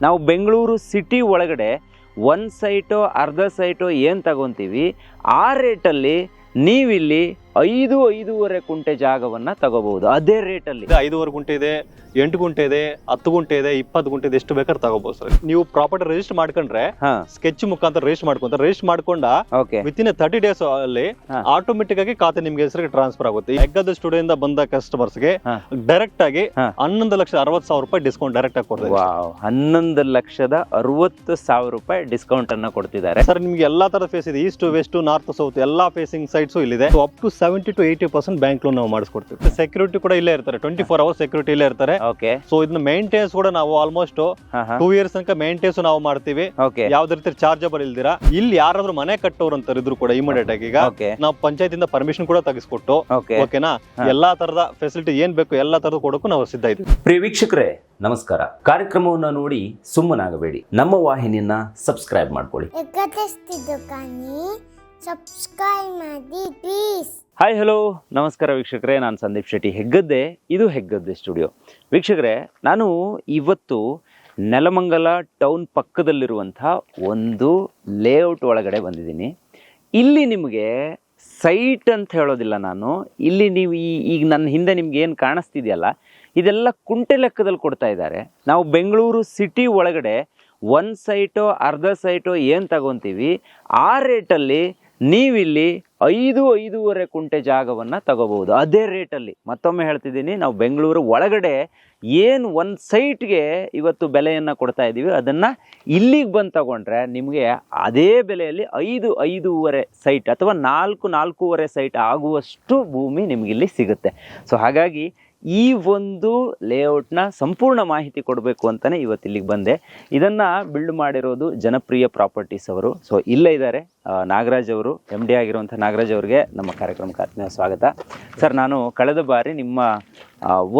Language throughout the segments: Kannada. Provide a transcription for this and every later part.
ನಾವು ಬೆಂಗಳೂರು ಸಿಟಿ ಒಳಗಡೆ ಒಂದು ಸೈಟೋ ಅರ್ಧ ಸೈಟೋ ಏನು ತಗೊತೀವಿ ಆ ರೇಟಲ್ಲಿ ನೀವಿಲ್ಲಿ ಐದು ಐದೂವರೆ ಕುಂಟೆ ಜಾಗವನ್ನ ತಗೋಬಹುದು. ಅದೇ ರೇಟಲ್ಲಿ. ಇದೆ ಐದೂವರೆ ಗುಂಟೆ ಇದೆ ಎಂಟು ಗುಂಟೆ ಇದೆ ಹತ್ತು ಗುಂಟೆ ಇದೆ ಇಪ್ಪತ್ತು ಗುಂಟೆ ಇದೆ ಎಷ್ಟು ಬೇಕಾದ್ರೆ ತಗೋಬಹುದು ಸರ್. ನೀವು ಪ್ರಾಪರ್ಟಿ ರಿಜಿಸ್ಟರ್ ಮಾಡ್ಕೊಂಡ್ರೆ ಹಾಂ. ಸ್ಕೆಚ್ ಮುಖಾಂತರ ರಿಜಿಸ್ಟರ್ ಮಾಡ್ಕೊಂತ ರಿಜಿಸ್ಟರ್ ಮಾಡ್ಕೊಂಡ okay within thirty days ಅಲ್ಲಿ ಹಾ. ಆಟೋಮೆಟಿಕ್ ಆಗಿ ಖಾತೆ ನಿಮ್ಗೆ ಹೆಸರಿಗೆ ಟ್ರಾನ್ಸ್ಫರ್ ಆಗುತ್ತೆ. ಹೆಗ್ಗದ ಸ್ಟುಡಿಯೋ ಇಂದ ಬಂದ ಕಸ್ಟಮರ್ಸ್ಗೆ ಹಾ. ಡೈರೆಕ್ಟ್ ಆಗಿ ಹಾ. ಹನ್ನೊಂದು ಲಕ್ಷ ಅರವತ್ತು ಸಾವಿರ ರೂಪಾಯಿ ಡಿಸ್ಕೌಂಟ್ ಡೈರೆಕ್ಟ್ ಆಗಿ ಕೊಡ್ತಾರೆ. ವಾವ್. ಹನ್ನೊಂದು ಲಕ್ಷದ ಅರವತ್ತು ಸಾವಿರ ರೂಪಾಯಿ ಡಿಸ್ಕೌಂಟ್ ಅನ್ನ ಕೊಡ್ತಿದ್ದಾರೆ. ಸರ್ ನಿಮ್ಗೆ ಎಲ್ಲಾ ತರ ಫೇಸ್ ಇದೆ. ಈಸ್ಟ್ ವೆಸ್ಟ್ ನಾರ್ತ್ ಸೌತ್ ಎಲ್ಲಾ ಫೇಸಿಂಗ್ ಸೈಟ್ಸ್ ಇಲ್ಲಿದೆ. Up to seventy to eighty percent bank loan ನಾವು ಮಾಡಿಸ್ಕೊಡ್ತೀವಿ. ಸೆಕ್ಯೂರಿಟಿ ಕೂಡ ಇಲ್ಲೇ ಇರ್ತಾರೆ. ಟ್ವೆಂಟಿ ಫೋರ್ ಅವರ್ಸ್ ಸೆಕ್ಯೂರಿಟಿ ಇಲ್ಲೇ ಇರ್ತಾರೆ. ಓಕೆ ಸೊ ಇದನ್ನ ಮೇಂಟೆನ್ಸ್ ಕೂಡ ನಾವು ಆಲ್ಮೋಸ್ಟ್ ಟೂ ಇಯರ್ಸ್ ತನಕ ಮೇಂಟೆನ್ಸ್ ನಾವು ಮಾಡ್ತೀವಿ. ಯಾವ್ದು ರೀತಿ ಚಾರ್ಜಬಲ್ ಇಲ್ದಿರಾ? ಇಲ್ಲಿ ಯಾರಾದ್ರೂ ಮನೆ ಕಟ್ಟೋರು ಅಂತ ಇದ್ರು ಕೂಡ ಇಮಿಡಿಯೇಟ್ ಆಗಿ ಈಗ ಓಕೆ ನಾವು ಪಂಚಾಯತ್ ಇಂದ ಪರ್ಮಿಷನ್ ಕೂಡ ತೆಗೆಸ್ಕೊಟ್ಟು ಓಕೆ ಓಕೆನಾ ಎಲ್ಲಾ ತರದ ಫೆಸಿಲಿಟಿ ಏನ್ ಬೇಕು ಎಲ್ಲಾ ತರದ ಕೊಡೋಕು ನಾವು ಸಿದ್ಧ ಇದ್ದೀವಿ. ಪ್ರಿಯ ವೀಕ್ಷಕರೇ ನಮಸ್ಕಾರ. ಕಾರ್ಯಕ್ರಮವನ್ನು ನೋಡಿ ಸುಮ್ಮನಾಗಬೇಡಿ. ನಮ್ಮ ವಾಹಿನಿಯನ್ನ ಸಬ್ಸ್ಕ್ರೈಬ್ ಮಾಡ್ಕೊಳ್ಳಿ. ಸಬ್ಸ್ಕ್ರೈಬ್ ಮಾಡಿ ಪ್ಲೀಸ್ ಹಾಯ್ ಹಲೋ ನಮಸ್ಕಾರ ವೀಕ್ಷಕರೇ, ನಾನು ಸಂದೀಪ್ ಶೆಟ್ಟಿ ಹೆಗ್ಗದ್ದೆ. ಇದು ಹೆಗ್ಗದ್ದೆ ಸ್ಟುಡಿಯೋ. ವೀಕ್ಷಕರೇ, ನಾನು ಇವತ್ತು ನೆಲಮಂಗಲ ಟೌನ್ ಪಕ್ಕದಲ್ಲಿರುವಂಥ ಒಂದು ಲೇಔಟ್ ಒಳಗಡೆ ಬಂದಿದ್ದೀನಿ. ಇಲ್ಲಿ ನಿಮಗೆ ಸೈಟ್ ಅಂತ ಹೇಳೋದಿಲ್ಲ ನಾನು. ಇಲ್ಲಿ ನೀವು ಈ, ಈಗ ನನ್ನ ಹಿಂದೆ ನಿಮ್ಗೆ ಏನು ಕಾಣಿಸ್ತಿದೆಯಲ್ಲ, ಇದೆಲ್ಲ ಕುಂಟೆ ಲೆಕ್ಕದಲ್ಲಿ ಕೊಡ್ತಾ ಇದ್ದಾರೆ. ನಾವು ಬೆಂಗಳೂರು ಸಿಟಿ ಒಳಗಡೆ ಒಂದು ಸೈಟೋ ಅರ್ಧ ಸೈಟೋ ಏನು ತಗೊತೀವಿ, ಆ ರೇಟಲ್ಲಿ ನೀವಿಲ್ಲಿ ಐದು ಐದೂವರೆ ಕುಂಟೆ ಜಾಗವನ್ನು ತಗೋಬಹುದು. ಅದೇ ರೇಟಲ್ಲಿ. ಮತ್ತೊಮ್ಮೆ ಹೇಳ್ತಿದ್ದೀನಿ, ನಾವು ಬೆಂಗಳೂರು ಒಳಗಡೆ ಏನು ಒಂದು ಸೈಟ್ಗೆ ಇವತ್ತು ಬೆಲೆಯನ್ನು ಕೊಡ್ತಾ ಇದ್ದೀವಿ ಅದನ್ನು ಇಲ್ಲಿಗೆ ಬಂದು ತಗೊಂಡ್ರೆ ನಿಮಗೆ ಅದೇ ಬೆಲೆಯಲ್ಲಿ ಐದು ಐದೂವರೆ ಸೈಟ್ ಅಥವಾ ನಾಲ್ಕು ನಾಲ್ಕೂವರೆ ಸೈಟ್ ಆಗುವಷ್ಟು ಭೂಮಿ ನಿಮಗಿಲ್ಲಿ ಸಿಗುತ್ತೆ. ಸೊ ಹಾಗಾಗಿ ಈ ಒಂದು ಲೇಔಟ್ನ ಸಂಪೂರ್ಣ ಮಾಹಿತಿ ಕೊಡಬೇಕು ಅಂತಲೇ ಇವತ್ತು ಇಲ್ಲಿಗೆ ಬಂದೆ. ಇದನ್ನು ಬಿಲ್ಡ್ ಮಾಡಿರೋದು ಜನಪ್ರಿಯ ಪ್ರಾಪರ್ಟೀಸ್ ಅವರು. ಸೊ ಇಲ್ಲೇ ಇದ್ದಾರೆ ನಾಗರಾಜ್ ಅವರು ಎಂ ಡಿ ಆಗಿರುವಂಥ ನಾಗರಾಜ್ ಅವರಿಗೆ ನಮ್ಮ ಕಾರ್ಯಕ್ರಮಕ್ಕೆ ಆತ್ಮೀಯ ಸ್ವಾಗತ. ಸರ್ ನಾನು ಕಳೆದ ಬಾರಿ ನಿಮ್ಮ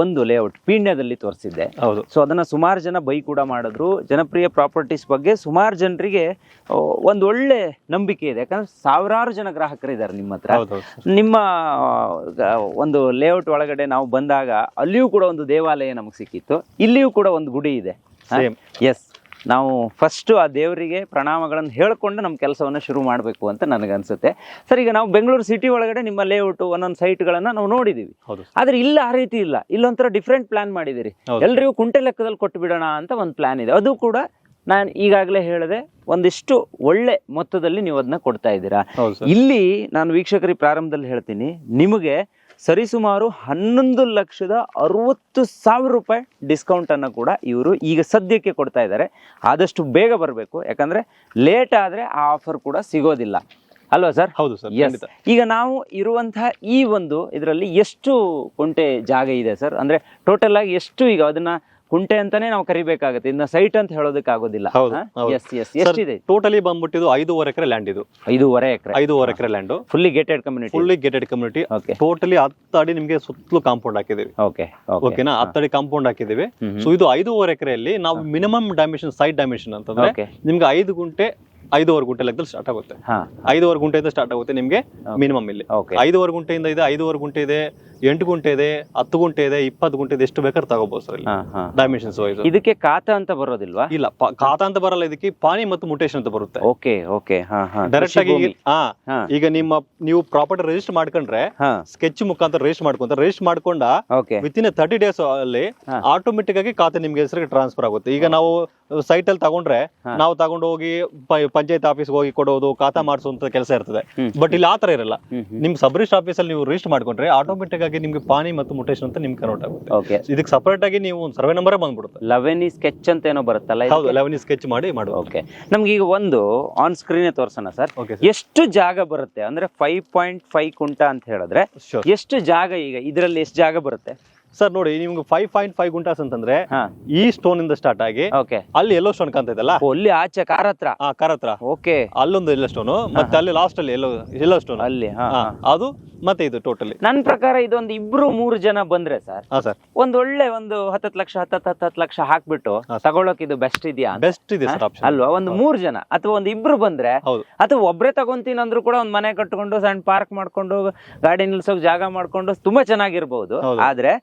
ಒಂದು ಲೇಔಟ್ ಪೀಣ್ಯದಲ್ಲಿ ತೋರಿಸಿದ್ದೆ. ಹೌದು. ಸೊ ಅದನ್ನ ಸುಮಾರು ಜನ ಬೈ ಕೂಡ ಮಾಡಿದ್ರು. ಜನಪ್ರಿಯ ಪ್ರಾಪರ್ಟೀಸ್ ಬಗ್ಗೆ ಸುಮಾರು ಜನರಿಗೆ ಒಂದು ಒಳ್ಳೆ ನಂಬಿಕೆ ಇದೆ. ಯಾಕಂದ್ರೆ ಸಾವಿರಾರು ಜನ ಗ್ರಾಹಕರಿದ್ದಾರೆ ನಿಮ್ಮ ಹತ್ರ. ನಿಮ್ಮ ಒಂದು ಲೇಔಟ್ ಒಳಗಡೆ ನಾವು ಬಂದಾಗ ಅಲ್ಲಿಯೂ ಕೂಡ ಒಂದು ದೇವಾಲಯ ನಮಗೆ ಸಿಕ್ಕಿತ್ತು. ಇಲ್ಲಿಯೂ ಕೂಡ ಒಂದು ಗುಡಿ ಇದೆ. ಎಸ್ ನಾವು ಫಸ್ಟು ಆ ದೇವರಿಗೆ ಪ್ರಣಾಮಗಳನ್ನು ಹೇಳಿಕೊಂಡು ನಮ್ಮ ಕೆಲಸವನ್ನು ಶುರು ಮಾಡಬೇಕು ಅಂತ ನನಗನ್ಸುತ್ತೆ. ಸರ್ ಈಗ ನಾವು ಬೆಂಗಳೂರು ಸಿಟಿ ಒಳಗಡೆ ನಿಮ್ಮ ಲೇಔಟು ಒಂದೊಂದು ಸೈಟ್ಗಳನ್ನು ನಾವು ನೋಡಿದ್ದೀವಿ ಆದರೆ ಇಲ್ಲ ಆ ರೀತಿ ಇಲ್ಲ. ಇಲ್ಲೊಂಥರ ಡಿಫ್ರೆಂಟ್ ಪ್ಲಾನ್ ಮಾಡಿದ್ದೀರಿ. ಎಲ್ರಿಗೂ ಕುಂಟೆ ಲೆಕ್ಕದಲ್ಲಿ ಕೊಟ್ಟು ಬಿಡೋಣ ಅಂತ ಒಂದು ಪ್ಲಾನ್ ಇದೆ. ಅದು ಕೂಡ ನಾನು ಈಗಾಗಲೇ ಹೇಳಿದೆ ಒಂದಿಷ್ಟು ಒಳ್ಳೆ ಮೊತ್ತದಲ್ಲಿ ನೀವು ಅದನ್ನ ಕೊಡ್ತಾ ಇದ್ದೀರಾ. ಇಲ್ಲಿ ನಾನು ವೀಕ್ಷಕರಿಗೆ ಪ್ರಾರಂಭದಲ್ಲಿ ಹೇಳ್ತೀನಿ ನಿಮಗೆ ಸರಿಸುಮಾರು ಹನ್ನೊಂದು ಲಕ್ಷದ ಅರುವತ್ತು ಸಾವಿರ ರೂಪಾಯಿ ಡಿಸ್ಕೌಂಟನ್ನು ಕೂಡ ಇವರು ಈಗ ಸದ್ಯಕ್ಕೆ ಕೊಡ್ತಾ ಇದ್ದಾರೆ. ಆದಷ್ಟು ಬೇಗ ಬರಬೇಕು. ಯಾಕಂದರೆ ಲೇಟ್ ಆದರೆ ಆ ಆಫರ್ ಕೂಡ ಸಿಗೋದಿಲ್ಲ. ಅಲ್ವಾ ಸರ್ ಹೌದು ಸರ್. ಖಂಡಿತ. ಈಗ ನಾವು ಇರುವಂತಹ ಈ ಒಂದು ಇದರಲ್ಲಿ ಎಷ್ಟು ಕುಂಟೆ ಜಾಗ ಇದೆ ಸರ್ ಅಂದರೆ ಟೋಟಲ್ ಆಗಿ ಎಷ್ಟು ಈಗ ಅದನ್ನ ಕುಂಟೆ ಅಂತಾನೆ ನಾವು ಕರಿಬೇಕಾಗುತ್ತೆ. ಇನ್ನ ಸೈಟ್ ಅಂತ ಹೇಳೋದಕ್ಕೆ ಆಗೋದಿಲ್ಲ ಹೌದು, ಹೌದು. ಎಸ್ ಎಸ್ ಎಷ್ಟಿದೆ ಟೋಟಲಿ ಬಂದ್ಬಿಟ್ಟಿದ್ದು ಐದೂವರೆ ಎಕರೆ ಲ್ಯಾಂಡ್ ಇದು. ಐದೂವರೆ ಎಕರೆ. ಐದೂವರೆ ಎಕರೆ land fully gated community fully gated community okay totally ಹತ್ತು ಅಡಿ ನಿಮ್ಗೆ ಸುತ್ತಲೂ ಕಾಂಪೌಂಡ್ ಹಾಕಿದೀವಿ ಓಕೆ ಓಕೆನಾ ಹತ್ತು ಅಡಿ ಕಾಂಪೌಂಡ್ ಹಾಕಿದೀವಿ ಹ್ಮ್. ಸೊ ಇದು ಐದೂವರೆ ಎಕರೆಯಲ್ಲಿ ನಾವು ಮಿನಿಮಮ್ ಡೈಮೆನ್ಷನ್ ಸೈಡ್ ಡೈಮೆನ್ಷನ್ ಅಂತಂದ್ರೆ ಓಕೆ ನಿಮ್ಗೆ ಐದು ಗುಂಟೆ ಐದೂವರೆ ಗುಂಟೆ ಲೆಕ್ಕದಲ್ಲಿ ಸ್ಟಾರ್ಟ್ ಆಗುತ್ತೆ. ಹಾ. ಐದೂವರೆ ಗುಂಟೆಯಿಂದ ಸ್ಟಾರ್ಟ್ ಆಗುತ್ತೆ ನಿಮ್ಗೆ ಮಿನಿಮಮ್ ಇಲ್ಲಿ. ಓಕೆ ಐದೂವರೆ ಗುಂಟೆಯಿಂದ ಇದೆ ಐದೂವರೆ ಗುಂಟೆ ಇದೆ ಎಂಟು ಗುಂಟೆ ಇದೆ ಹತ್ತು ಗುಂಟೆ ಇದೆ ಇಪ್ಪತ್ತು ಗುಂಟೆ ಇದೆ ಎಷ್ಟು ಬೇಕಾದ್ರೆ ತಗೋಬಹುದು ಸರ್ ಇಲ್ಲಿ. ಡೈಮೆನ್ಷನ್ಸ್ ವೈಸ್ ಇದಕ್ಕೆ ಖಾತ ಅಂತ ಬರೋದಿಲ್ವಾ? ಇಲ್ಲ ಪ- ಖಾತಾ ಅಂತ ಬರಲ್ಲ ಇದಕ್ಕೆ ಪಾನಿ ಮತ್ತು ಮುಟೇಶನ್ ಅಂತ ಬರುತ್ತೆ. ಓಕೆ ಓಕೆ ಹಾ ಹಾ. ಡೈರೆಕ್ಟ್ ಆಗಿ ಈಗ- ಹಾ ಹಾ. ಈಗ ನಿಮ್ಮ ನೀವು ಪ್ರಾಪರ್ಟಿ ರಿಜಿಸ್ಟರ್ ಮಾಡ್ಕೊಂಡ್ರೆ ಹಾ. ಸ್ಕೆಚ್ ಮುಖಾಂತರ ರಿಜಿಸ್ಟರ್ ಮಾಡ್ಕೊಂತ ರಿಜಿಸ್ಟರ್ ಮಾಡ್ಕೊಂಡ okay. Within thirty days ಅಲ್ಲಿ ಹಾ. ಆಟೋಮೆಟಿಕ್ ಆಗಿ ಖಾತೆ ನಿಮ್ಗೆ ಹೆಸರಿಗೆ ಟ್ರಾನ್ಸ್ಫರ್ ಆಗುತ್ತೆ. ಈಗ ನಾವು ಸೈಟ್ ಅಲ್ಲಿ ತಗೊಂಡ್ರೆ ಹಾ. ನಾವು ತಗೊಂಡು ಹೋಗಿ ಪಂಚಾಯತ್ ಆಫೀಸ್ ಹೋಗಿ ಕೊಡೋದು ಖಾತಾ ಮಾಡಿಸುವಂತ ಕೆಲಸ ಇರ್ತದೆ. ಹ್ಮ್. ಬಟ್ ಇಲ್ಲಿ ಆತರ ಇರಲ್ಲ. ಹ್ಮ್ ಹ್ಮ್. ನಿಮ್ ಸಬ್ ರಿಜಿಸ್ಟರ್ ಆಫೀಸ್ ಅಲ್ಲಿ ನೀವು ರಿಜಿಸ್ಟರ್ ಮಾಡ್ಕೊಂಡ್ರೆ ಆಟೋಮೆಟಿಕ್ ಆಗಿ ನಿಮ್ಗೆ ಪಾನಿ ಮತ್ತು ಮುಟೇಶನ್ ಅಂತ ನಿಮ್ಗೆ ಕನ್ವರ್ಟ್ ಆಗುತ್ತೆ. ಓಕೆ ಇದಕ್ಕೆ ಸಪರೇಟ್ ಆಗಿ ನೀವು ಒಂದು ಸರ್ವೆ ನಂಬರ್ ಬಂದ್ಬಿಡುತ್ತೆ. ಲವೆನಿ ಸ್ಕೆಚ್ ಅಂತ ಏನೋ ಬರುತ್ತಲ್ಲ ಹೌದು ಲೆವೆನ್ ಸ್ಕೆಚ್ ಮಾಡಿ ಮಾಡುವ ಓಕೆ ನಮ್ಗೆ ಈಗ ಒಂದು ಆನ್ ಸ್ಕ್ರೀನ್ ತೋರ್ಸೋಣ ಸರ್. ಓಕೆ ಎಷ್ಟು ಜಾಗ ಬರುತ್ತೆ? ಅಂದ್ರೆ ಫೈವ್ ಪಾಯಿಂಟ್ ಫೈವ್ ಕುಂಟ ಅಂತ ಹೇಳಿದ್ರೆ ಎಷ್ಟು ಜಾಗ ಈಗ ಇದರಲ್ಲಿ ಎಷ್ಟು ಜಾಗ ಬರುತ್ತೆ? ಸರ್ ನೋಡಿ ನಿಮ್ಗೆ ಫೈವ್ ಪಾಯಿಂಟ್ ಫೈವ್ ಗುಂಟಾಸ್ ಅಂತಂದ್ರೆ ಹಾ. ಈ ಸ್ಟೋನ್ ಇಂದ ಸ್ಟಾರ್ಟ್ ಆಗಿ ಓಕೆ ಅಲ್ಲಿ ಎಲ್ಲೋ ಸ್ಟೋನ್ ಕಾಣ್ತಾ ಇದೆಲ್ಲ ಅಲ್ಲಿ? ಆಚೆ ಕಾರ್ ಹತ್ರ? ಆ ಕರ ಹತ್ರ. ಓಕೆ ಅಲ್ಲೊಂದು ಎಲ್ಲೋ ಸ್ಟೋನ್ ಮತ್ತೆ ಅಲ್ಲಿ ಲಾಸ್ಟ್ ಅಲ್ಲಿ ಎಲ್ಲೋ ಎಲ್ಲೋ ಸ್ಟೋನ್ ಅಲ್ಲಿ ಹಾ ಅದು ಮತ್ತೆ ಇದು ಟೋಟಲಿ ನನ್ನ ಪ್ರಕಾರ ಇದೊಂದು ಇಬ್ರು ಮೂರು ಜನ ಬಂದ್ರೆ ಸರ್ ಹಾ ಸರ್. ಒಂದ್ ಒಳ್ಳೆ ಒಂದು ಹತ್ತತ್ತು ಲಕ್ಷ ಹತ್ತತ್ತು ಹತ್ತತ್ತು ಲಕ್ಷ ಹಾಕ್ಬಿಟ್ಟು ಹಾ. ತಗೊಳಕ್ ಇದು ಬೆಸ್ಟ್ ಇದೆಯಾ ಅಂತ. ಬೆಸ್ಟ್ ಇದೆ ಸರ್ ಆಪ್ಷನ್ ಅಲ್ವಾ? ಒಂದು ಮೂರು ಜನ ಅಥವಾ ಒಂದ್ ಇಬ್ರು ಬಂದ್ರೆ ಹೌದು. ಅಥವಾ ಒಬ್ರೇ ತಗೊಂತೀನಿ ಅಂದ್ರೂ ಕೂಡ ಒಂದ್ ಮನೆ ಕಟ್ಕೊಂಡು ಸಣ್ಣ ಪಾರ್ಕ್ ಮಾಡ್ಕೊಂಡು ಗಾಡಿ ನಿಲ್ಸೋಕ್ ಜಾಗ ಮಾಡ್ಕೊಂಡು ತುಂಬಾ ಚೆನ್ನಾಗಿರ್ಬಹುದು ಹೌದು. ಆದ್ರೆ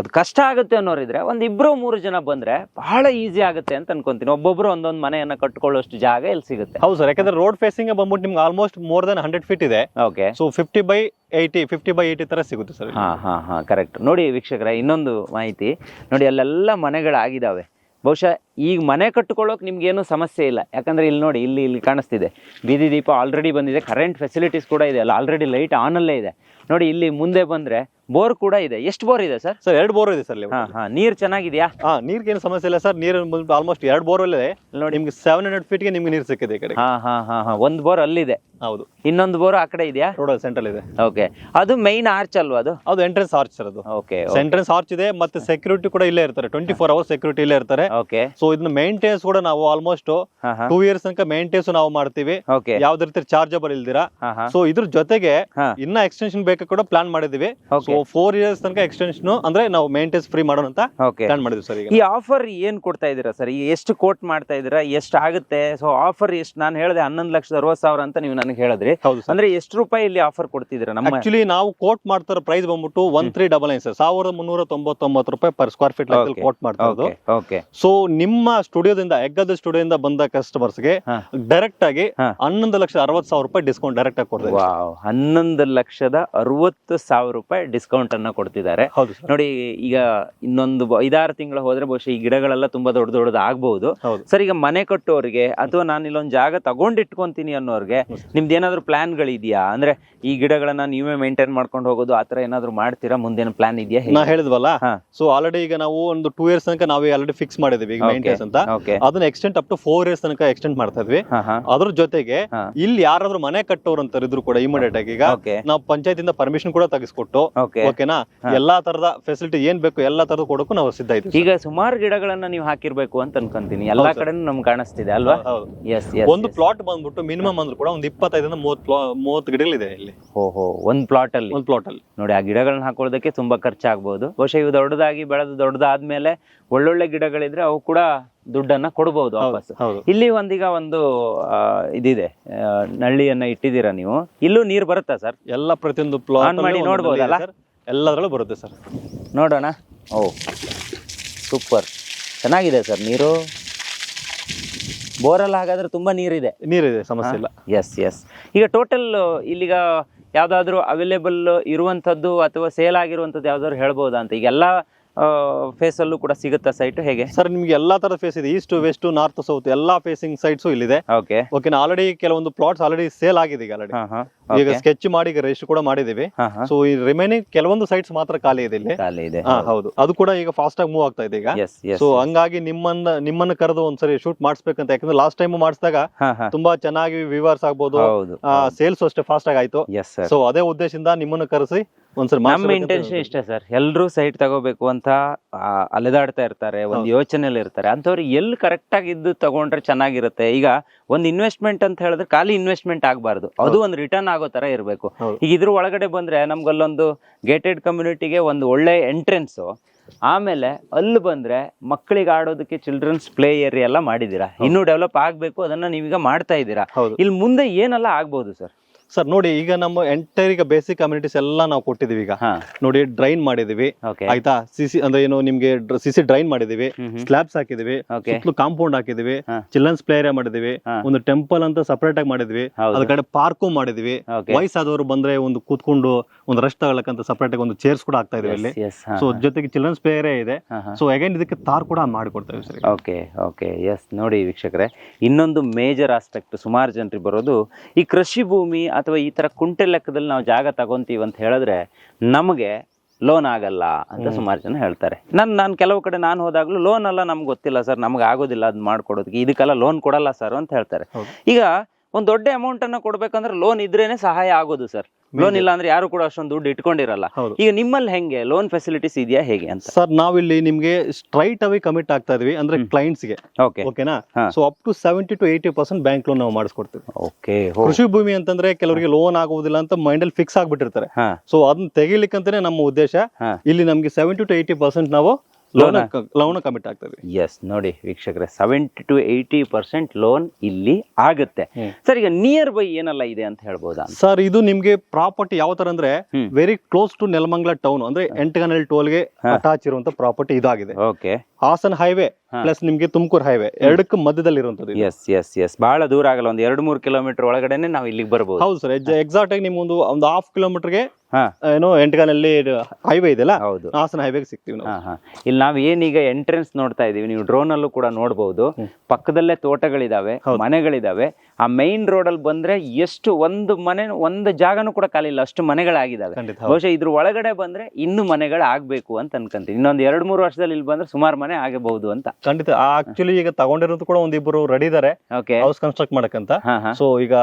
ಅದು ಕಷ್ಟ ಆಗುತ್ತೆ ಅನ್ನೋರಿದ್ರೆ ಒಂದು ಇಬ್ಬರು ಮೂರು ಜನ ಬಂದ್ರೆ ಬಹಳ ಈಸಿ ಆಗುತ್ತೆ ಅಂತ ಅನ್ಕೊಂತೀನಿ. ಒಬ್ಬೊಬ್ರು ಒಂದೊಂದು ಮನೆಯನ್ನ ಕಟ್ಕೊಳ್ಳೋಷ್ಟು ಜಾಗ ಇಲ್ಲಿ ಸಿಗುತ್ತೆ? ಹೌದು ಸರ್ ಯಾಕಂದ್ರೆ ರೋಡ್ ಫೇಸಿಂಗ್ ಬಂದ್ಬಿಟ್ಟು ನಿಮ್ಗೆ almost more than hundred feet ಇದೆ. Okay so fifty by eighty fifty by eighty ತರ ಸಿಗುತ್ತೆ ಸರ್. ಹಾ ಹಾ ಹಾ ಕರೆಕ್ಟ್ ನೋಡಿ ವೀಕ್ಷಕರ ಇನ್ನೊಂದು ಮಾಹಿತಿ. ನೋಡಿ ಅಲ್ಲೆಲ್ಲ ಮನೆಗಳಾಗಿದ್ದಾವೆ ಬಹುಶಃ ಈಗ ಮನೆ ಕಟ್ಕೊಳ್ಳೋಕೆ ನಿಮಗೇನು ಸಮಸ್ಯೆ ಇಲ್ಲ. ಯಾಕಂದ್ರೆ ಇಲ್ಲಿ ನೋಡಿ ಇಲ್ಲಿ ಇಲ್ಲಿ ಕಾಣಿಸ್ತಿದೆ. ಬೀದಿ ದೀಪ ಆಲ್ರೆಡಿ ಬಂದಿದೆ. ಕರೆಂಟ್ ಫೆಸಿಲಿಟೀಸ್ ಕೂಡ ಇದೆ ಅಲ್ಲ ಆಲ್ರೆಡಿ ಲೈಟ್ ಆನಲ್ಲೇ ಇದೆ. ನೋಡಿ ಇಲ್ಲಿ ಮುಂದೆ ಬಂದ್ರೆ ಬೋರ್ ಕೂಡ ಇದೆ. ಎಷ್ಟು ಬೋರ್ ಇದೆ ಸರ್? ಸರ್ ಎರಡು ಬೋರ್ ಇದೆ ಸರ್ ಹಾ ಹಾ ನೀರು ಚೆನ್ನಾಗಿದೆಯಾ? ಹಾಂ ನೀರಿಗೆ ಏನು ಸಮಸ್ಯೆ ಇಲ್ಲ ಸರ್. ನೀರು ಆಲ್ಮೋಸ್ಟ್ ಎರಡು ಬೋರ್ ಅಲ್ಲಿದೆ ನೋಡಿ. ನಿಮ್ಗೆ ಸೆವೆನ್ ಹಂಡ್ರೆಡ್ ಫೀಟ್ಗೆ ನಿಮ್ಗೆ ನೀರು ಸಿಕ್ಕಿದೆ ಈ ಕಡೆ ಹಾ ಹಾ ಹಾ ಹಾಂ. ಒಂದು ಬೋರ್ ಅಲ್ಲಿದೆ. ಹೌದು. ಇನ್ನೊಂದು ಬೋರ್ ಆ ಕಡೆ ಇದೆಯಾ? ರೋಡ್ ಸೆಂಟ್ರಲ್ ಇದೆ. ಓಕೆ ಅದು ಮೈನ್ ಆರ್ಚ್ ಅಲ್ವಾ ಅದು? ಅದು ಎಂಟ್ರೆನ್ಸ್ ಆರ್ಚ್ ಸರ್ ಅದು. ಓಕೆ ಎಂಟ್ರೆನ್ಸ್ ಆರ್ಚ್ ಇದೆ ಮತ್ತೆ ಸೆಕ್ಯೂರಿಟಿ ಕೂಡ ಇಲ್ಲೇ ಇರ್ತಾರೆ. ಟ್ವೆಂಟಿ ಫೋರ್ ಅವರ್ಸ್ ಸೆಕ್ಯೂರಿಟಿ ಇಲ್ಲೇ ಇರ್ತಾರೆ. ಓಕೆ ಸೊ ಇದನ್ನ ಮೇಂಟೆನೆನ್ಸ್ ಕೂಡ ನಾವು ಆಲ್ಮೋಸ್ಟ್ ಟೂ ಇಯರ್ಸ್ ತನಕ ಮೇಂಟೆನ್ಸ್ ನಾವು ಮಾಡ್ತೀವಿ. ಯಾವ್ದು ರೀತಿ ಚಾರ್ಜಬಲ್ ಇಲ್ದಿರಾ. ಸೊ ಇದ್ರ ಜೊತೆಗೆ ಇನ್ನ ಎಕ್ಸ್ಟೆನ್ಷನ್ ಬೇಕು ಕೂಡ ಪ್ಲಾನ್ ಮಾಡಿದೀವಿ. ಸೊ ಫೋರ್ ಇಯರ್ಸ್ ತನಕ ಎಕ್ಸ್ಟೆನ್ಷನ್ ಅಂದ್ರೆ ನಾವು ಮೇಂಟೆನ್ಸ್ ಫ್ರೀ ಮಾಡೋಣ ಅಂತ ಪ್ಲಾನ್ ಮಾಡಿದ್ವಿ ಸರ್ ಈ ಆಫರ್ ಏನ್ ಕೊಡ್ತಾ ಇದೀರಾ ಸರ್ ಎಷ್ಟು ಕೋಟ್ ಮಾಡ್ತಾ ಇದೀರಾ ಎಷ್ಟು ಆಗುತ್ತೆ? ಸೊ ಆಫರ್ ಎಷ್ಟು? ನಾನು ಹೇಳಿದೆ ಹನ್ನೊಂದು ಲಕ್ಷದ ಅರವತ್ತು ಸಾವಿರ ಅಂತ ನೀವು ನನಗೆ ಹೇಳಿದ್ರಿ. ಹೌದು ಅಂದ್ರೆ ಎಷ್ಟು ರೂಪಾಯಿ ಇಲ್ಲಿ ಆಫರ್ ಕೊಡ್ತಿದ್ದೀರಾ ನಮ್ಮ ಆಕ್ಚುಲಿ ನಾವು ಕೋಟ್ ಮಾಡ್ತಾರ ಪ್ರೈಸ್ ಬಂದ್ಬಿಟ್ಟು one three double nine sir ಸಾವಿರದ ಮುನ್ನೂರ ತೊಂಬತ್ತೊಂಬತ್ತು ರೂಪಾಯಿ ಪರ್ ಸ್ಕ್ವೇರ್ ಫೀಟ್. ಕೋಟ್ ಮಾಡ್ತಾ ಇರೋದು. ಸೊ ನಿಮ್ಮ ಸ್ಟುಡಿಯೋದಿಂದ ಎಗ್ಗದ ಸ್ಟುಡಿಯೋದಿಂದ ಬಂದ ಕಸ್ಟಮರ್ಸ್ಗೆ ಡೈರೆಕ್ಟ್ ಆಗಿ. ಹನ್ನೊಂದು ಲಕ್ಷ ಅರವತ್ತು ಸಾವಿರ ರೂಪಾಯಿ ಡಿಸ್ಕೌಂಟ್ ಡೈರೆಕ್ಟ್ ಆಗಿ ಕೊಡ್ತಾರೆ ವಾವ್. ಹನ್ನೊಂದು ಲಕ್ಷದ ಅರವತ್ತು ಸಾವಿರ ರೂಪಾಯಿ ಡಿಸ್ಕೌಂಟ್ ಅನ್ನ ಕೊಡ್ತಿದ್ದಾರೆ. ಹೌದು ಸರ್. ನೋಡಿ ಈಗ ಇನ್ನೊಂದು ಬ- ಐದಾರು ತಿಂಗಳು ಹೋದ್ರೆ ಬಹುಶಃ ಈ ಗಿಡಗಳೆಲ್ಲ ತುಂಬಾ ದೊಡ್ಡ ದೊಡ್ಡದು ಆಗ್ಬಹುದು ಹೌದು. ಸರ್ ಈಗ ಮನೆ ಕಟ್ಟೋರಿಗೆ ಅಥವಾ ನಾನು ಇಲ್ಲೊಂದು ಜಾಗ ತಗೊಂಡಿಟ್ಕೊಂತೀನಿ ಅನ್ನೋರಿಗೆ ನಿಮ್ದು ಏನಾದ್ರು ಪ್ಲಾನ್ಗಳಿದೆಯಾ ಅಂದ್ರೆ ಈ ಗಿಡಗಳನ್ನ ನೀವೇ ಮೇಂಟೈನ್ ಮಾಡ್ಕೊಂಡು ಹೋಗೋದು ಆತರ ಏನಾದ್ರು ಮಾಡ್ತೀರಾ? ಮುಂದೇನು ಪ್ಲಾನ್ ಇದೆಯಾ ನಾ ಹೇಳಿದ್ವಲ್ಲ. ಸೊ ಆಲ್ರೆಡಿ ಈಗ ನಾವು ಒಂದು ಟೂ ಇಯರ್ಸ್ ತನಕ ನಾವೇ ಆಲ್ರೆಡಿ ಫಿಕ್ಸ್ ಮಾಡಿದೀವಿ ಈಗ ಮೇಂಟೆನ್ಸ್ ಅಂತ. ಅದನ್ನ extent up to four years ತನಕ ಎಕ್ಸ್ಟೆಂಡ್ ಮಾಡ್ತಾ ಇದ್ವಿ. ಅದ್ರ ಜೊತೆಗೆ ಇಲ್ಲಿ ಯಾರಾದ್ರೂ ಮನೆ ಕಟ್ಟೋರು ಅಂತ ಇದ್ರು ಕೂಡ ಇಮಿಡಿಯೇಟ್ ಆಗಿ ಈಗ ನಾವು ಪಂಚಾಯತ್ ಇಂದ ಪರ್ಮಿಷನ್ ಕೂಡ ತೆಗೆಸ್ಕೊಟ್ಟು ಓಕೆನಾ ಎಲ್ಲಾ ತರದ ಫೆಸಿಲಿಟಿ ಏನ್ ಬೇಕು ಎಲ್ಲಾ ತರದ ಕೊಡಕ್ಕೂ ನಾವು ಸಿದ್ಧ ಇದ್ದೀವಿ ಈಗ ಸುಮಾರು ಗಿಡಗಳನ್ನ ನೀವು ಹಾಕಿರ್ಬೇಕು ಅಂತ ಅನ್ಕೊಂತೀನಿ. ಎಲ್ಲಾ ಕಡೆ ಕಡೆನೂ ನಮ್ಗೆ ಕಾಣಿಸ್ತಿದೆ ಅಲ್ವಾ? ಒಂದು ಪ್ಲಾಟ್ ಬಂದ್ಬಿಟ್ಟು ಮಿನಿಮಮ್ ಅಂದ್ರೂ ಕೂಡ ಒಂದು ಇಪ್ಪತ್ತೈದರಿಂದ ಮೂವತ್ ಮೂವತ್ತು ಗಿಡಗಳಿದೆ ಇಲ್ಲಿ. ಓಹೋ ಒಂದ್ ಪ್ಲಾಟ್ ಅಲ್ಲಿ. ಒಂದು ಪ್ಲಾಟ್ ಅಲ್ಲಿ. ನೋಡಿ ಆ ಗಿಡಗಳನ್ನ ಹಾಕೊಳ್ಳೋದಕ್ಕೆ ತುಂಬಾ ಖರ್ಚಾಗ್ಬೋದು. ಬಹುಶಃ ಇವು ದೊಡ್ಡದಾಗಿ ಬೆಳೆದು ದೊಡ್ಡದಾದ್ಮೇಲೆ ಒಳ್ಳೊಳ್ಳೆ ಗಿಡಗಳಿದ್ರೆ ಅವು ಕೂಡ ದುಡ್ಡನ್ನ ಕೊಡಬಹುದು ವಾಪಸ್ ಹೌದು. ಇಲ್ಲಿ ಒಂದೀಗ ಒಂದು ಆ, ಇದಿದೆ. ಆ, ನಳ್ಳಿಯನ್ನ ಇಟ್ಟಿದ್ದೀರಾ ನೀವು? ಇಲ್ಲೂ ನೀರು ಬರುತ್ತಾ ಸರ್? ಎಲ್ಲ ಪ್ರತಿಯೊಂದು ಪ್ಲಾಟ್ On ಮಾಡಿ ನೋಡ್ಬೋದಲ್ಲ? ಎಲ್ಲದರಲ್ಲೂ ಬರುತ್ತೆ ಸರ್. ನೋಡೋಣ. ಓ ಸೂಪರ್. ಚೆನ್ನಾಗಿದೆ ಸರ್ ನೀರು. ಬೋರಲ್ಲಿ ಹಾಗಾದ್ರೆ ತುಂಬಾ ನೀರಿದೆ. ನೀರಿದೆ ಸಮಸ್ಯೆ ಇಲ್ಲ. ಎಸ್ ಎಸ್ ಈಗ ಟೋಟಲ್ ಇಲ್ಲಿಗ ಯಾವ್ದಾದ್ರು ಅವೈಲೇಬಲ್ ಇರುವಂತದ್ದು ಅಥವಾ ಸೇಲ್ ಆಗಿರುವಂತದ್ದು ಯಾವ್ದಾದ್ರು ಹೇಳ್ಬೋದಾ ಅಂತ? ಈಗ ಎಲ್ಲ ಫೇಸಲ್ಲೂ ಕೂಡ ಸಿಗುತ್ತಾ ಸೈಟ್ ಹೇಗೆ? ಸರ್ ನಿಮ್ಗೆ ಎಲ್ಲಾ ತರದ ಫೇಸ್ ಇದೆ. ಈಸ್ಟ್ ವೆಸ್ಟ್ ನಾರ್ತ್ ಸೌತ್ ಎಲ್ಲಾ ಫೇಸಿಂಗ್ ಸೈಟ್ಸ್ ಇಲ್ಲಿದೆ. ಓಕೆ ಓಕೆನಾ ಆಲ್ರೆಡಿ ಕೆಲವೊಂದು ಪ್ಲಾಟ್ಸ್ ಆಲ್ರೆಡಿ ಸೇಲ್ ಆಗಿದೆ ಈಗ ಆಲ್ರೆಡಿ ಈಗ ಸ್ಕೆಚ್ ಮಾಡಿ ಈಗ ರಿಜಿಸ್ಟರ್ ಕೂಡ ಮಾಡಿದೀವಿ ಸೊ ಈ ರಿಮೈನಿಂಗ್ ಕೆಲವೊಂದು ಸೈಟ್ಸ್ ಮಾತ್ರ ಖಾಲಿ ಇದೆ ಇಲ್ಲಿ. ಖಾಲಿ ಇದೆ ಹೌದು. ಅದು ಕೂಡ ಈಗ ಫಾಸ್ಟ್ ಆಗಿ ಮೂವ್ ಆಗ್ತಾ ಇದೆ ಈಗ. ಸೊ ಹಂಗಾಗಿ ನಿಮ್ಮನ್ನ ನಿಮ್ಮನ್ನ ಕರೆದು ಒಂದ್ಸರಿ ಶೂಟ್ ಮಾಡಿಸ್ಬೇಕಂತ. ಯಾಕಂದ್ರೆ ಲಾಸ್ಟ್ ಟೈಮ್ ಮಾಡಿಸಿದಾಗ ತುಂಬಾ ಚೆನ್ನಾಗಿ ವಿವರ್ಸ್ ಆಗ್ಬೋದು. ಸೇಲ್ಸ್ ಅಷ್ಟೇ ಫಾಸ್ಟ್ ಆಗಿ ಆಯ್ತು. ಸೊ ಅದೇ ಉದ್ದೇಶದಿಂದ ನಿಮ್ಮನ್ನ ಕರೆಸಿ ಒಂದ್ಸರಿ ನಮ್ಮ ಇಂಟೆನ್ಷನ್ ಇಷ್ಟೇ ಸರ್. ಎಲ್ಲರೂ ಸೈಟ್ ತಗೋಬೇಕು ಅಂತ ಅಲೆದಾಡ್ತಾ ಇರ್ತಾರೆ ಒಂದು ಯೋಚನೆಯಲ್ಲಿ ಇರ್ತಾರೆ. ಅಂಥವ್ರು ಎಲ್ಲಿ ಕರೆಕ್ಟ್ ಆಗಿ ಇದ್ದು ತಗೊಂಡ್ರೆ ಚೆನ್ನಾಗಿರುತ್ತೆ? ಈಗ ಒಂದು ಇನ್ವೆಸ್ಟ್ಮೆಂಟ್ ಅಂತ ಹೇಳಿದ್ರೆ ಖಾಲಿ ಇನ್ವೆಸ್ಟ್ಮೆಂಟ್ ಆಗಬಾರ್ದು. ಅದು ಒಂದು ರಿಟರ್ನ್ ಆಗೋ ತರ ಇರಬೇಕು. ಈಗ ಇದ್ರ ಒಳಗಡೆ ಬಂದ್ರೆ ನಮ್ಗಲ್ಲೊಂದು ಗೇಟೆಡ್ ಕಮ್ಯುನಿಟಿಗೆ ಒಂದು ಒಳ್ಳೆ ಎಂಟ್ರೆನ್ಸು ಆಮೇಲೆ ಅಲ್ಲಿ ಬಂದ್ರೆ ಮಕ್ಕಳಿಗೆ ಆಡೋದಕ್ಕೆ ಚಿಲ್ಡ್ರನ್ಸ್ ಪ್ಲೇ ಏರಿಯಾ ಎಲ್ಲ ಮಾಡಿದೀರಾ ಇನ್ನೂ ಡೆವಲಪ್ ಆಗಬೇಕು ಅದನ್ನ ನೀವೀಗ ಮಾಡ್ತಾ ಇದ್ದೀರಾ? ಇಲ್ಲಿ ಮುಂದೆ ಏನೆಲ್ಲ ಆಗ್ಬೋದು ಸರ್? ಸರ್ ನೋಡಿ ಈಗ ನಮ್ಮ ಎಂಟೈರ್ ಈಗ ಬೇಸಿಕ್ ಕಮ್ಯುನಿಟೀಸ್ ಎಲ್ಲ ನಾವು ಕೊಟ್ಟಿದೀವಿ ಈಗ. ನೋಡಿ ಡ್ರೈನ್ ಮಾಡಿದೀವಿ ಆಯ್ತಾ? ಸಿಸಿ ಅಂದ್ರೆ ಏನು ನಿಮ್ಗೆ ಸಿಸಿ ಡ್ರೈನ್ ಮಾಡಿದೀವಿ. ಸ್ಲಾಬ್ಸ್ ಹಾಕಿದೀವಿ ಸುತ್ತಲೂ ಕಾಂಪೌಂಡ್ ಹಾಕಿದೀವಿ. ಚಿಲ್ಡ್ರನ್ಸ್ ಪ್ಲೇ ಏರಿಯಾ ಮಾಡಿದೀವಿ ಒಂದು ಟೆಂಪಲ್ ಅಂತ ಸಪರೇಟ್ ಆಗಿ ಮಾಡಿದ್ವಿ. ಅದ್ರ ಕಡೆ ಪಾರ್ಕು ಮಾಡಿದ್ವಿ ವಯಸ್ಸಾದವರು ಬಂದ್ರೆ ಒಂದು ಕೂತ್ಕೊಂಡು ಒಂದು ರೆಸ್ಟ್ ತಗೊಳಕಂತ ಸಪರೇಟ್ ಆಗಿ ಒಂದು ಚೇರ್ಸ್ ಕೂಡ ಆಗ್ತಾ ಇದೀವಿ ಇಲ್ಲಿ. ಸೊ ಜೊತೆಗೆ ಚಿಲ್ಡ್ರನ್ಸ್ ಪ್ಲೇ ಏರಿಯಾ ಇದೆ. ಸೊ ಅಗೇನ್ ಇದಕ್ಕೆ ತಾರ್ ಕೂಡ ಮಾಡಿಕೊಡ್ತಾ ಸರ್ ಓಕೆ ಓಕೆ ಎಸ್ ನೋಡಿ ವೀಕ್ಷಕರೇ ಇನ್ನೊಂದು ಮೇಜರ್ ಆಸ್ಪೆಕ್ಟ್ ಸುಮಾರು ಜನರಿಗೆ ಬರೋದು ಈ ಕೃಷಿ ಭೂಮಿ ಅಥವಾ ಈ ತರ ಕುಂಟೆ ಲೆಕ್ಕದಲ್ಲಿ ನಾವು ಜಾಗ ತಗೊಂತೀವಿ ಅಂತ ಹೇಳಿದ್ರೆ ನಮಗೆ ಲೋನ್ ಆಗಲ್ಲ ಅಂತ ಸುಮಾರು ಜನ ಹೇಳ್ತಾರೆ. ನಾನು ನಾನು ಕೆಲವು ಕಡೆ ನಾನು ಹೋದಾಗಲೂ ಲೋನ್ ಎಲ್ಲ ನಮ್ಗೆ ಗೊತ್ತಿಲ್ಲ ಸರ್ ನಮ್ಗೆ ಆಗೋದಿಲ್ಲ ಅದು ಮಾಡ್ಕೊಡೋದಕ್ಕೆ. ಇದಕ್ಕೆಲ್ಲ ಲೋನ್ ಕೊಡಲ್ಲ ಸರ್ ಅಂತ ಹೇಳ್ತಾರೆ. ಈಗ ಒಂದು ದೊಡ್ಡ ಅಮೌಂಟನ್ನು ಕೊಡಬೇಕಂದ್ರೆ ಕೊಡ್ಬೇಕಂದ್ರೆ ಲೋನ್ ಇದ್ರೇನೆ ಸಹಾಯ ಆಗೋದು ಸರ್. ಲೋನ್ ಇಲ್ಲ ಅಂದ್ರೆ ಯಾರು ಕೂಡ ಅಷ್ಟೊಂದು ದುಡ್ಡು ಇಟ್ಕೊಂಡಿರಲ್ಲ. ಈಗ ನಿಮ್ಮಲ್ಲಿ ಹೆಂಗೆ? ಲೋನ್ ಫೆಸಿಲಿಟೀಸ್ ಇದೆಯಾ ಹೇಗೆ ಅಂತ? ಸರ್ ನಾವಿಲ್ಲಿ ನಿಮ್ಗೆ ಸ್ಟ್ರೈಟ್ ಅವೇ ಕಮಿಟ್ ಆಗ್ತಾ ಇದೀವಿ ಅಂದ್ರೆ ಕ್ಲೈಂಟ್ಸ್ಗೆ. ಓಕೆ ಓಕೆನಾ. So up to seventy to eighty percent bank loan ನಾವು ಮಾಡಿಸ್ಕೊಡ್ತೀವಿ. ಓಕೆ ಕೃಷಿ ಭೂಮಿ ಅಂತಂದ್ರೆ ಕೆಲವರಿಗೆ ಲೋನ್ ಆಗುವುದಿಲ್ಲ ಅಂತ ಮೈಂಡ್ ಅಲ್ಲಿ ಫಿಕ್ಸ್ ಆಗ್ಬಿಟ್ಟಿರ್ತಾರೆ. ಸೊ ಅದನ್ನ ತೆಗಿಲಿಕ್ಕಂತಾನೆ ನಮ್ಮ ಉದ್ದೇಶ ಇಲ್ಲಿ ನಮ್ಗೆ ಸೆವೆಂಟಿ ಟು ಏಯ್ಟಿ ಪರ್ಸೆಂಟ್ ನಾವು ಲೋನ್? ಲೋನ್ ಕಮಿಟ್ ಆಗ್ತದೆ. ಎಸ್ ನೋಡಿ ವೀಕ್ಷಕರೇ seventy to eighty percent loan ಇಲ್ಲಿ ಆಗುತ್ತೆ. ಸರ್ ಈಗ ನಿಯರ್ ಬೈ ಏನೆಲ್ಲ ಇದೆ ಅಂತ ಹೇಳ್ಬೋದಾ? ಸರ್ ಇದು ನಿಮ್ಗೆ ಪ್ರಾಪರ್ಟಿ ಯಾವ ತರ ಅಂದ್ರೆ very close to Nelamangala town ಅಂದ್ರೆ ಎಂಟಗನಲ್ ಟೋಲ್ಗೆ ಅಟ್ಯಾಚ್ ಇರುವಂತ ಪ್ರಾಪರ್ಟಿ ಇದಾಗಿದೆ. ಓಕೆ ಹಾಸನ್ ಹೈವೇ ಪ್ಲಸ್ ನಿಮ್ಗೆ ತುಮಕೂರು ಹೈವೇ ಎರಡಕ್ಕೂ ಮಧ್ಯದಲ್ಲಿ ಇರುವಂತದ್ದು. ಎಸ್ ಎಸ್ ಎಸ್ ಬಹಳ ದೂರ ಆಗಲ್ಲ. ಒಂದು ಎರಡು ಮೂರು ಕಿಲೋಮೀಟರ್ ಒಳಗಡೆನೆ ನಾವು ಇಲ್ಲಿಗೆ ಬರ್ಬೋದು. ಹೌದು ಸರ್ ಎಕ್ಸಾಕ್ಟ್ ಆಗಿ ನಿಮ್ಮೊಂದು ಒಂದು ಹಾಫ್ ಕಿಲೋಮೀಟರ್ಗೆ ಹಾ. ಏನೋ ಎಂಟಗಾನಲ್ಲಿ ಹೈವೇ ಇದೆಲ್ಲ ಹೌದು. ಹಾಸನ ಹೈವೇಗೆ ಸಿಗ್ತೀವಿ ನಾವು. ಇಲ್ಲಿ ನಾವು ಏನೀಗ ಎಂಟ್ರೆನ್ಸ್ ನೋಡ್ತಾ ಇದೀವಿ. ನೀವು ಡ್ರೋನ್ ಅಲ್ಲೂ ಕೂಡ ನೋಡಬಹುದು ಪಕ್ಕದಲ್ಲೇ ತೋಟಗಳಿದಾವೆ ಮನೆಗಳಿದಾವೆ. ಆ ಮೈನ್ ರೋಡ್ ಅಲ್ಲಿ ಬಂದ್ರೆ ಎಷ್ಟು ಒಂದು ಮನೆ ಒಂದು ಜಾಗನೂ ಕೂಡ ಖಾಲಿ ಇಲ್ಲ ಅಷ್ಟು ಮನೆಗಳಾಗಿದ್ದಾವೆ. ಖಂಡಿತ ಬಹುಶಃ ಇದ್ರ ಒಳಗಡೆ ಬಂದ್ರೆ ಇನ್ನು ಮನೆಗಳು ಆಗ್ಬೇಕು ಅಂತ ಅನ್ಕೊಂತೀನಿ. ಇನ್ನೊಂದು ಎರಡು ಮೂರು ವರ್ಷದಲ್ಲಿ ಇಲ್ಲಿ ಬಂದ್ರೆ ಸುಮಾರು ಮನೆ ಆಗಬಹುದು ಅಂತ. ಖಂಡಿತ ಆಕ್ಚುಲಿ ಈಗ ತಗೊಂಡಿರೋದು ಕೂಡ ಒಂದಿಬ್ರು ರೆಡಿ ಇದಾರೆ. ಓಕೆ ಹೌಸ್ ಕನ್ಸ್ಟ್ರಕ್ಟ್ ಮಾಡಕ್ಕಂತ. ಸೊ ಈಗ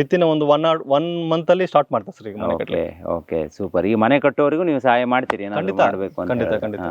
ವಿತ್ ಇನ್ ಒಂದು ಒನ್ ಒನ್ ಮಂತ್ ಅಲ್ಲಿ ಸ್ಟಾರ್ಟ್ ಮಾಡ್ತಾರೆ ಸರ್ ಈಗ ಮನೆ ಓಕೆ ಓಕೆ ಸೂಪರ್ ಈ ಮನೆ ಕಟ್ಟೋರಿಗೂ ನೀವು ಸಹಾಯ ಮಾಡ್ತೀರಿ ಖಂಡಿತ, ಮಾಡಬೇಕು ಅಂತ. ಖಂಡಿತ, ಖಂಡಿತ.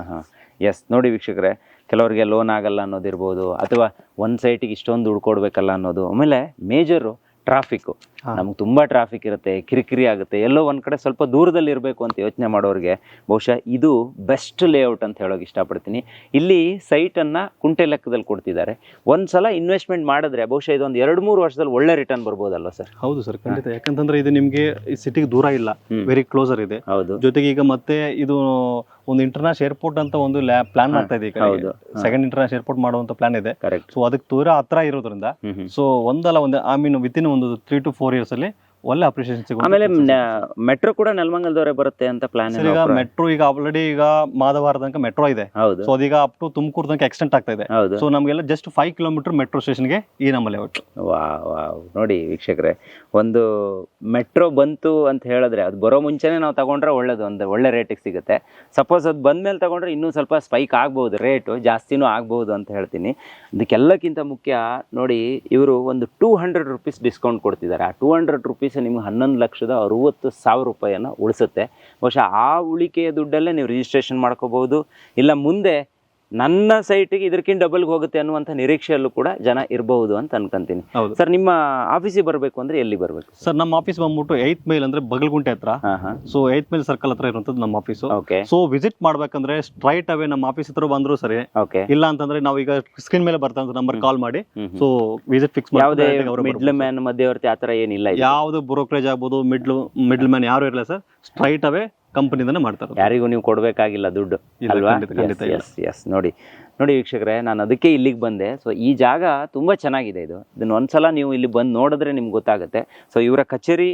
ಎಸ್ ನೋಡಿ ವೀಕ್ಷಕರೇ ಕೆಲವರಿಗೆ ಲೋನ್ ಆಗಲ್ಲ ಅನ್ನೋದಿರ್ಬೋದು ಅಥವಾ ಒಂದು ಸೈಟಿಗೆ ಇಷ್ಟೊಂದು ದುಡ್ಡು ಕೊಡಬೇಕಲ್ಲ ಅನ್ನೋದು ಆಮೇಲೆ ಮೇಜರು ಟ್ರಾಫಿಕ್ಕು. ನಮ್ಗೆ ತುಂಬಾ ಟ್ರಾಫಿಕ್ ಇರುತ್ತೆ ಕಿರಿಕಿರಿ ಆಗುತ್ತೆ ಎಲ್ಲೋ ಒಂದ್ ಕಡೆ ಸ್ವಲ್ಪ ದೂರದಲ್ಲಿ ಇರಬೇಕು ಅಂತ ಯೋಚನೆ ಮಾಡೋರಿಗೆ ಬಹುಶಃ ಇದು ಬೆಸ್ಟ್ ಲೇಔಟ್ ಅಂತ ಹೇಳೋಕೆ ಇಷ್ಟಪಡ್ತೀನಿ. ಇಲ್ಲಿ ಸೈಟ್ ಅನ್ನ ಕುಂಟೆ ಲೆಕ್ಕದಲ್ಲಿ ಕೊಡ್ತಿದ್ದಾರೆ. ಒಂದ್ಸಲ ಇನ್ವೆಸ್ಟ್ಮೆಂಟ್ ಮಾಡಿದ್ರೆ ಬಹುಶಃ ಇದೊಂದು ಎರಡು ಮೂರು ವರ್ಷದಲ್ಲಿ ಒಳ್ಳೆ ರಿಟರ್ನ್ ಬರ್ಬೋದಲ್ವ ಸರ್? ಹೌದು ಸರ್ ಖಂಡಿತ. ಯಾಕಂತಂದ್ರೆ ಇದು ನಿಮಗೆ ಈ ಸಿಟಿಗೆ ದೂರ ಇಲ್ಲ. ವೆರಿ ಕ್ಲೋಸರ್ ಇದೆ. ಹೌದು. ಜೊತೆಗೆ ಈಗ ಮತ್ತೆ ಇದು ಒಂದು ಇಂಟರ್ನ್ಯಾಷನಲ್ ಏರ್ಪೋರ್ಟ್ ಅಂತ ಒಂದು ಪ್ಲಾನ್ ಮಾಡ್ತಾ ಇದೆ. ಸೆಕೆಂಡ್ ಇಂಟರ್ನ್ಯಾಷನಲ್ ಏರ್ಪೋರ್ಟ್ ಮಾಡುವಂತ ಪ್ಲಾನ್ ಇದೆ. ಕರೆಕ್ಟ್ ಸೊ ಅದಕ್ಕೆ ದೂರ ಹತ್ರ ಇರೋದ್ರಿಂದ ಸೊ ಒಂದಲ್ಲ ಒಂದು ಐ ಮೀನ್ ವಿತ್ ಇನ್ ಒಂದು ತ್ರೀ ಟು ಫೋರ್ ಇಯರ್ಸ್ ಅಲ್ಲಿ ಒಳ್ಳೆ ಅಪ್ರಿಷಿಯೇಷನ್ ಸಿಗುತ್ತೆ ಆಮೇಲೆ ಮೆಟ್ರೋ ಕೂಡ ನೆಲಮಂಗಲದವರೆ ಬರುತ್ತೆ ಅಂತ ಪ್ಲಾನ್ ಸರ್ ಈಗ ಮೆಟ್ರೋ ಈಗ ಆಲ್ರೆಡಿ ಈಗ ಮಾಧವಾರ ತನಕ ಮೆಟ್ರೋ ಇದೆ. ಹೌದು. ಸೊ ಅದೀಗ ಅಪ್ ಟು ತುಮಕೂರು ತನಕ ಎಕ್ಸ್ಟೆಂಡ್ ಆಗ್ತಾ ಇದೆ. ಹೌದು. ಸೊ ನಮಗೆಲ್ಲ ಜಸ್ಟ್ ಫೈವ್ ಕಿಲೋಮೀಟರ್ ಮೆಟ್ರೋ ಸ್ಟೇಷನ್ಗೆ ಈ ನಮ್ಮ ಲೇಔಟ್ ವಾ ವಾವ್. ನೋಡಿ ವೀಕ್ಷಕರೇ ಒಂದು ಮೆಟ್ರೋ ಬಂತು ಅಂತ ಹೇಳಿದ್ರೆ ಅದು ಬರೋ ಮುಂಚೆನೆ ನಾವು ತಗೊಂಡ್ರೆ ಒಳ್ಳೇದು ಒಂದು ಒಳ್ಳೆ ರೇಟಿಗೆ ಸಿಗುತ್ತೆ. ಸಪೋಸ್ ಅದು ಬಂದ್ಮೇಲೆ ತಗೊಂಡ್ರೆ ಇನ್ನೂ ಸ್ವಲ್ಪ ಸ್ಪೈಕ್ ಆಗ್ಬೋದು ರೇಟು ಜಾಸ್ತಿನೂ ಆಗ್ಬೋದು ಅಂತ ಹೇಳ್ತೀನಿ. ಅದಕ್ಕೆಲ್ಲಕ್ಕಿಂತ ಮುಖ್ಯ ನೋಡಿ ಇವರು ಒಂದು ಟೂ ಹಂಡ್ರೆಡ್ ರುಪೀಸ್ ಡಿಸ್ಕೌಂಟ್ ಕೊಡ್ತಿದ್ದಾರೆ. ಆ ಟೂ ಹಂಡ್ರೆಡ್ ರುಪೀಸ್ ನಿಮ್ಗೆ ಹನ್ನೊಂದು ಲಕ್ಷದ ಅರುವತ್ತು ಸಾವಿರ ರೂಪಾಯಿಯನ್ನು ಉಳಿಸುತ್ತೆ. ಬಹುಶಃ ಆ ಉಳಿಕೆಯ ದುಡ್ಡಲ್ಲೇ ನೀವು ರಿಜಿಸ್ಟ್ರೇಷನ್ ಮಾಡ್ಕೋಬಹುದು. ಇಲ್ಲ ಮುಂದೆ ನನ್ನ ಸೈಟಿಗೆ ಇದಕ್ಕಿಂತ ಡಬಲ್ಗೆ ಹೋಗುತ್ತೆ ಅನ್ನುವಂಥ ನಿರೀಕ್ಷೆಯಲ್ಲೂ ಕೂಡ ಜನ ಇರಬಹುದು ಅಂತ ಅನ್ಕೊಂತೀನಿ. ಹೌದು. ಸರ್ ನಿಮ್ಮ ಆಫೀಸಿಗೆ ಬರಬೇಕು ಅಂದ್ರೆ ಎಲ್ಲಿ ಬರಬೇಕು? ಸರ್ ನಮ್ಮ ಆಫೀಸ್ ಬಂದ್ಬಿಟ್ಟು ಏತ್ ಮೈಲ್ ಅಂದ್ರೆ ಬಗಲ್ಗುಂಟೆ ಹತ್ರ. ಸೊ ಏತ್ ಮೈಲ್ ಸರ್ಕಲ್ ಹತ್ರ ಇರುವಂತದ್ದು ನಮ್ಮ ಆಫೀಸು ಓಕೆ ಸೊ ವಿಸಿಟ್ ಮಾಡ್ಬೇಕಂದ್ರೆ ಸ್ಟ್ರೈಟ್ ಅವೇ ನಮ್ಮ ಆಫೀಸ್ ಹತ್ರ ಬಂದ್ರು ಸರಿ. ಓಕೆ ಇಲ್ಲ ಅಂತಂದ್ರೆ ನಾವು ಈಗ ಸ್ಕ್ರೀನ್ ಮೇಲೆ ಬರ್ತಾ ನಂಬರ್ ಕಾಲ್ ಮಾಡಿ. ಸೊ ವಿಸಿಟ್ ಫಿಕ್ಸ್ ಯಾವುದೇ ಮಿಡ್ಲ್ ಮ್ಯಾನ್ ಮಧ್ಯವರ್ತಿ ಆ ಥರ ಏನಿಲ್ಲ ಯಾವುದು ಯಾವ್ದು ಬ್ರೋಕರೇಜ್ ಆಗ್ಬೋದು ಮಿಡ್ಲ್ ಮಿಡ್ಲ್ ಮ್ಯಾನ್ ಯಾರು ಇರಲ್ಲ ಸರ್ ಸ್ಟ್ರೈಟ್ ಅವೇ ಕಂಪನಿದಾನೆ ಮಾಡ್ತಾರೆ ಯಾರಿಗೂ ನೀವು ಕೊಡಬೇಕಾಗಿಲ್ಲ ದುಡ್ಡು ಇಲ್ಲ, ಅಲ್ವಾ? ಖಂಡಿತ, ಖಂಡಿತ ಇಲ್ಲ. ಎಸ್ ಎಸ್ ನೋಡಿ ನೋಡಿ ವೀಕ್ಷಕರೇ ನಾನು ಅದಕ್ಕೆ ಇಲ್ಲಿಗೆ ಬಂದೆ. ಸೊ ಈ ಜಾಗ ತುಂಬ ಚೆನ್ನಾಗಿದೆ ಇದು. ಇದನ್ನ ಒಂದ್ಸಲ ನೀವು ಇಲ್ಲಿ ಬಂದು ನೋಡಿದ್ರೆ ನಿಮ್ಗೆ ಗೊತ್ತಾಗುತ್ತೆ. ಸೊ ಇವರ ಕಚೇರಿ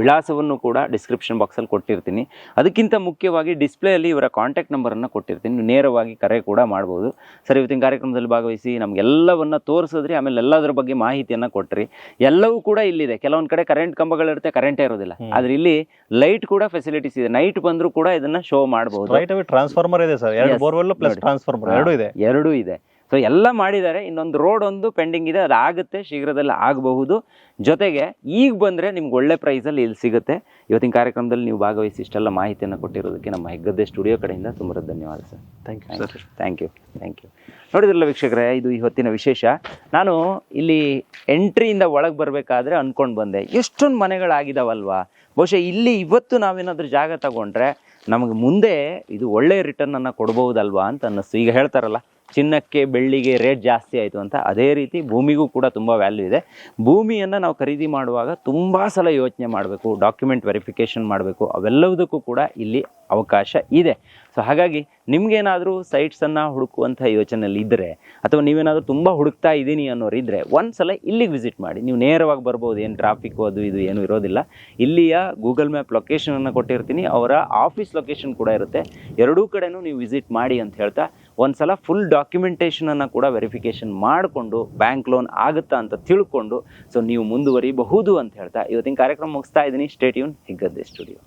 ವಿಳಾಸವನ್ನು ಕೂಡ ಡಿಸ್ಕ್ರಿಪ್ಷನ್ ಬಾಕ್ಸಲ್ಲಿ ಕೊಟ್ಟಿರ್ತೀನಿ. ಅದಕ್ಕಿಂತ ಮುಖ್ಯವಾಗಿ ಡಿಸ್ಪ್ಲೇಯಲ್ಲಿ ಇವರ ಕಾಂಟ್ಯಾಕ್ಟ್ ನಂಬರನ್ನು ಕೊಟ್ಟಿರ್ತೀನಿ. ನೇರವಾಗಿ ಕರೆ ಕೂಡ ಮಾಡ್ಬೋದು. ಸರ್ ಇವತ್ತಿನ ಕಾರ್ಯಕ್ರಮದಲ್ಲಿ ಭಾಗವಹಿಸಿ ನಮಗೆಲ್ಲವನ್ನು ತೋರಿಸಿದ್ರಿ ಆಮೇಲೆ ಎಲ್ಲದರ ಬಗ್ಗೆ ಮಾಹಿತಿಯನ್ನು ಕೊಟ್ರಿ. ಎಲ್ಲವೂ ಕೂಡ ಇಲ್ಲಿದೆ. ಕೆಲವೊಂದು ಕಡೆ ಕರೆಂಟ್ ಕಂಬಗಳಿರುತ್ತೆ ಕರೆಂಟೇ ಇರೋದಿಲ್ಲ. ಆದರೆ ಇಲ್ಲಿ ಲೈಟ್ ಕೂಡ ಫೆಸಿಲಿಟೀಸ್ ಇದೆ. ನೈಟ್ ಬಂದರೂ ಕೂಡ ಇದನ್ನ ಶೋ ಮಾಡಬಹುದು ಅವೇ ಟ್ರಾನ್ಸ್ಫಾರ್ಮರ್ ಇದೆ ಸರ್. ಎರಡು. ಬೋರ್ವೆಲ್ ಪ್ಲಸ್ ಟ್ರಾನ್ಸ್ಫಾರ್ಮರ್ ಎರಡು ಇದೆ. ಎರಡೂ ಇದೆ. ಸೊ ಎಲ್ಲ ಮಾಡಿದ್ದಾರೆ. ಇನ್ನೊಂದು ರೋಡ್ ಒಂದು ಪೆಂಡಿಂಗ್ ಇದೆ. ಅದು ಆಗುತ್ತೆ. ಶೀಘ್ರದಲ್ಲಿ ಆಗಬಹುದು. ಜೊತೆಗೆ ಈಗ ಬಂದರೆ ನಿಮ್ಗೆ ಒಳ್ಳೆ ಪ್ರೈಸಲ್ಲಿ ಇಲ್ಲಿ ಸಿಗುತ್ತೆ. ಇವತ್ತಿನ ಕಾರ್ಯಕ್ರಮದಲ್ಲಿ ನೀವು ಭಾಗವಹಿಸಿ ಇಷ್ಟೆಲ್ಲ ಮಾಹಿತಿಯನ್ನು ಕೊಟ್ಟಿರೋದಕ್ಕೆ ನಮ್ಮ ಹೆಗ್ಗದ್ದೆ ಸ್ಟುಡಿಯೋ ಕಡೆಯಿಂದ ತುಂಬ ಧನ್ಯವಾದ sir. Thank you sir thank you thank you ನೋಡಿದ್ರಲ್ಲ ವೀಕ್ಷಕರೇ ಇದು ಇವತ್ತಿನ ವಿಶೇಷ. ನಾನು ಇಲ್ಲಿ ಎಂಟ್ರಿಯಿಂದ ಒಳಗೆ ಬರಬೇಕಾದ್ರೆ ಅಂದ್ಕೊಂಡು ಬಂದೆ. ಎಷ್ಟೊಂದು ಮನೆಗಳಾಗಿದಾವಲ್ವಾ? ಬಹುಶಃ ಇಲ್ಲಿ ಇವತ್ತು ನಾವೇನಾದರೂ ಜಾಗ ತಗೊಂಡ್ರೆ ನಮಗೆ ಮುಂದೆ ಇದು ಒಳ್ಳೆಯ ರಿಟರ್ನನ್ನು ಕೊಡ್ಬೋದಲ್ವಾ ಅಂತ ಅನ್ನಿಸ್ತು. ಈಗ ಹೇಳ್ತಾರಲ್ಲ ಚಿನ್ನಕ್ಕೆ ಬೆಳ್ಳಿಗೆ ರೇಟ್ ಜಾಸ್ತಿ ಆಯಿತು ಅಂತ ಅದೇ ರೀತಿ ಭೂಮಿಗೂ ಕೂಡ ತುಂಬ ವ್ಯಾಲ್ಯೂ ಇದೆ. ಭೂಮಿಯನ್ನು ನಾವು ಖರೀದಿ ಮಾಡುವಾಗ ತುಂಬ ಸಲ ಯೋಚನೆ ಮಾಡಬೇಕು ಡಾಕ್ಯುಮೆಂಟ್ ವೆರಿಫಿಕೇಷನ್ ಮಾಡಬೇಕು ಅವೆಲ್ಲದಕ್ಕೂ ಕೂಡ ಇಲ್ಲಿ ಅವಕಾಶ ಇದೆ. ಸೊ ಹಾಗಾಗಿ ನಿಮಗೇನಾದರೂ ಸೈಟ್ಸನ್ನು ಹುಡುಕುವಂಥ ಯೋಚನೆಯಲ್ಲಿ ಇದ್ದರೆ ಅಥವಾ ನೀವೇನಾದರೂ ತುಂಬ ಹುಡುಕ್ತಾ ಇದ್ದೀನಿ ಅನ್ನೋರು ಇದ್ದರೆ ಒಂದ್ಸಲ ಇಲ್ಲಿಗೆ ವಿಸಿಟ್ ಮಾಡಿ. ನೀವು ನೇರವಾಗಿ ಬರ್ಬೋದು, ಏನು ಟ್ರಾಫಿಕ್ಕು ಅದು ಇದು ಏನೂ ಇರೋದಿಲ್ಲ. ಇಲ್ಲಿಯ ಗೂಗಲ್ ಮ್ಯಾಪ್ ಲೊಕೇಶನನ್ನು ಕೊಟ್ಟಿರ್ತೀನಿ, ಅವರ ಆಫೀಸ್ ಲೊಕೇಶನ್ ಕೂಡ ಇರುತ್ತೆ. ಎರಡೂ ಕಡೆನೂ ನೀವು ವಿಸಿಟ್ ಮಾಡಿ ಅಂತ ಹೇಳ್ತಾ ಒಂದ್ಸಲ ಫುಲ್ ಡಾಕ್ಯುಮೆಂಟೇಷನನ್ನು ಕೂಡ ವೆರಿಫಿಕೇಷನ್ ಮಾಡಿಕೊಂಡು ಬ್ಯಾಂಕ್ ಲೋನ್ ಆಗುತ್ತಾ ಅಂತ ತಿಳ್ಕೊಂಡು ಸೊ ನೀವು ಮುಂದುವರಿಬಹುದು ಅಂತ ಹೇಳ್ತಾ, ಇವತ್ತಿನ ಕಾರ್ಯಕ್ರಮ ಮುಗಿಸ್ತಾ ಇದ್ದೀನಿ. Stay tuned ಹಿಗ್ಗದ್ದೆ studio